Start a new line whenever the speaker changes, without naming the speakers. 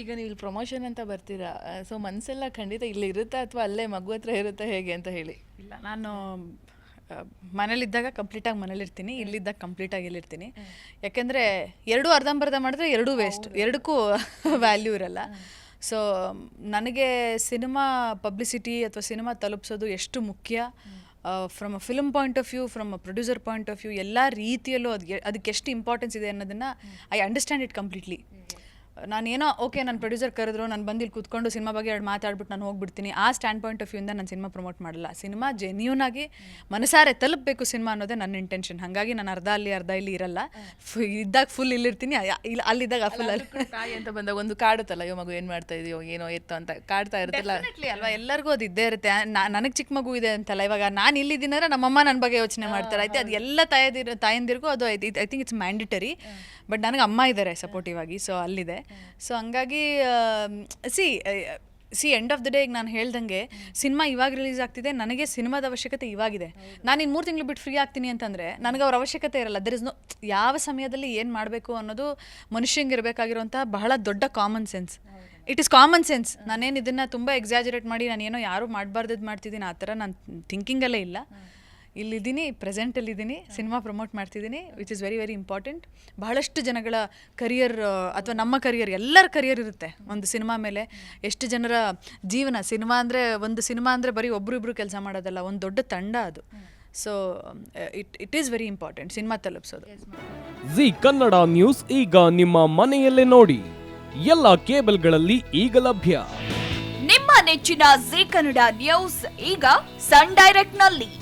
ಈಗ ನೀವು ಇಲ್ಲಿ ಪ್ರಮೋಷನ್ ಅಂತ ಬರ್ತೀರಾ? ಸೊ ಮನಸ್ಸೆಲ್ಲ ಖಂಡಿತ ಇಲ್ಲಿ ಇರುತ್ತಾ ಅಥವಾ ಅಲ್ಲೇ ಮಗು ಹತ್ರ ಇರುತ್ತಾ ಹೇಗೆ ಅಂತ ಹೇಳಿ?
ಇಲ್ಲ ನಾನು ಮನೇಲಿದ್ದಾಗ ಕಂಪ್ಲೀಟಾಗಿ ಮನೇಲಿರ್ತೀನಿ ಇಲ್ಲಿದ್ದಾಗ ಕಂಪ್ಲೀಟಾಗಿ ಇಲ್ಲಿರ್ತೀನಿ. ಯಾಕೆಂದರೆ ಎರಡೂ ಅರ್ಧಂಬರ್ಧ ಮಾಡಿದ್ರೆ ಎರಡೂ ವೇಸ್ಟ್ ಎರಡಕ್ಕೂ ವ್ಯಾಲ್ಯೂ ಇರಲ್ಲ. ಸೊ ನನಗೆ ಸಿನಿಮಾ ಪಬ್ಲಿಸಿಟಿ ಅಥವಾ ಸಿನಿಮಾ ತಲುಪಿಸೋದು ಎಷ್ಟು ಮುಖ್ಯ? From a film point of view from a producer point of view ಎಲ್ಲ ರೀತಿಯಲ್ಲೂ ಅದಕ್ಕೆ ಅದಕ್ಕೆ ಎಷ್ಟು ಇಂಪಾರ್ಟೆನ್ಸ್ ಇದೆ ಅನ್ನೋದನ್ನು ಐ ಅಂಡರ್ಸ್ಟ್ಯಾಂಡ್ ಇಟ್ ಕಂಪ್ಲೀಟ್ಲಿ ನಾನೇನೋ ಓಕೆ ನಾನು ಪ್ರೊಡ್ಯೂಸರ್ ಕರೆದ್ರು ನಾನು ಬಂದು ಇಲ್ಲಿ ಕೂತ್ಕೊಂಡು ಸಿನಿಮಾ ಬಗ್ಗೆ ಎರಡು ಮಾತಾಡ್ಬಿಟ್ಟು ನಾನು ಹೋಗ್ಬಿಡ್ತೀನಿ ಆ ಸ್ಟ್ಯಾಂಡ್ ಪಾಯಿಂಟ್ ಆಫ್ ವ್ಯೂಯಿಂದ ನಾನು ಸಿನಿಮಾ ಪ್ರಮೋಟ್ ಮಾಡಲ್ಲ ಸಿನಿಮಾ ಜೆನ್ಯೂನ್ ಆಗಿ ಮನಸಾರೆ ತಲುಪಬೇಕು ಸಿನಿಮಾ ಅನ್ನೋದೇ ನನ್ನ ಇಂಟೆನ್ಷನ್ ಹಾಗಾಗಿ ನಾನು ಅರ್ಧ ಅಲ್ಲಿ ಅರ್ಧ ಇಲ್ಲಿ ಇರಲ್ಲ ಫು- ಇದ್ದಾಗ ಫುಲ್ ಇಲ್ಲಿರ್ತೀನಿ ಇಲ್ಲಿ ಇಲ್ಲ ಅಲ್ಲಿದ್ದಾಗ ಫುಲ್ ಅಲ್ಲಿ
ತಾಯಿ ಅಂತ ಬಂದಾಗ ಒಂದು ಕಾಡುತ್ತಲ್ಲ ಅಯ್ಯೋ ಮಗು ಏನು ಮಾಡ್ತಾ ಇದೆಯೋ ಏನೋ ಇತ್ತು ಅಂತ ಕಾಡ್ತಾ ಇರುತ್ತಲ್ಲ
ಅಲ್ವಾ ಎಲ್ಲರಿಗೂ ಅದು ಇದ್ದೇ ಇರುತ್ತೆ ನನಗೆ ಚಿಕ್ಕ ಮಗು ಇದೆ ಅಂತಲ್ಲ ಇವಾಗ ನಾನು ಇಲ್ಲಿದ್ದೀನಂದ್ರೆ ನಮ್ಮಮ್ಮ ನನ್ನ ಬಗ್ಗೆ ಯೋಚನೆ ಮಾಡ್ತಾರೆ ಐತೆ ಅದು ಎಲ್ಲ ತಾಯದಿರ ತಾಯಂದಿರಿಗೂ ಅದು I think it's mandatory but ನನಗೆ ಅಮ್ಮ ಇದ್ದಾರೆ ಸಪೋರ್ಟಿವ್ ಆಗಿ ಸೊ ಅಲ್ಲಿದೆ ಸೊ ಹಂಗಾಗಿ see see end of the day ಈಗ ನಾನು ಹೇಳ್ದಂಗೆ ಸಿನಿಮಾ ಇವಾಗ ರಿಲೀಸ್ ಆಗ್ತಿದೆ ನನಗೆ ಸಿನಿಮಾದ ಅವಶ್ಯಕತೆ ಇವಾಗಿದೆ. ನಾನು ಇನ್ನು ಮೂರು ತಿಂಗಳು ಬಿಟ್ಟು ಫ್ರೀ ಆಗ್ತೀನಿ ಅಂತಂದರೆ ನನಗೆ ಅವ್ರ ಅವಶ್ಯಕತೆ ಇರಲ್ಲ. ದರ್ ಇಸ್ ನೋ ಯಾವ ಸಮಯದಲ್ಲಿ ಏನು ಮಾಡಬೇಕು ಅನ್ನೋದು ಮನುಷ್ಯಂಗೆ ಇರಬೇಕಾಗಿರುವಂಥ ಬಹಳ ದೊಡ್ಡ common sense it is common sense ನಾನೇನು ಇದನ್ನು ತುಂಬ ಎಕ್ಸಾಜರೇಟ್ ಮಾಡಿ ನಾನೇನೋ ಯಾರು ಮಾಡಬಾರ್ದದ್ದು ಮಾಡ್ತಿದ್ದೀನಿ ಆ ಥರ ನಾನು ಥಿಂಕಿಂಗಲ್ಲೇ ಇಲ್ಲ. ಇಲ್ಲಿದ್ದೀನಿ ಪ್ರೆಸೆಂಟಲ್ಲಿದ್ದೀನಿ ಸಿನಿಮಾ ಪ್ರಮೋಟ್ ಮಾಡ್ತಿದ್ದೀನಿ which is very very important ಬಹಳಷ್ಟು ಜನಗಳ ಕರಿಯರ್ ಅಥವಾ ನಮ್ಮ ಕರಿಯರ್ ಎಲ್ಲರ ಕರಿಯರ್ ಇರುತ್ತೆ ಒಂದು ಸಿನಿಮಾ ಮೇಲೆ. ಎಷ್ಟು ಜನರ ಜೀವನ ಸಿನಿಮಾ ಅಂದರೆ ಒಂದು ಸಿನಿಮಾ ಅಂದರೆ ಬರೀ ಒಬ್ಬರಿಬ್ರು ಕೆಲಸ ಮಾಡೋದಲ್ಲ ಒಂದು ದೊಡ್ಡ ತಂಡ ಅದು. So it it is very important cinema ತಲುಪಿಸೋದು.
Zee Kannada news ಈಗ ನಿಮ್ಮ ಮನೆಯಲ್ಲೇ ನೋಡಿ. ಎಲ್ಲ ಕೇಬಲ್ಗಳಲ್ಲಿ ಈಗ ಲಭ್ಯ.
ನಿಮ್ಮ ನೆಚ್ಚಿನ ಜಿ ಕನ್ನಡ ನ್ಯೂಸ್ ಈಗ ಸನ್ ಡೈರೆಕ್ಟ್ನಲ್ಲಿ.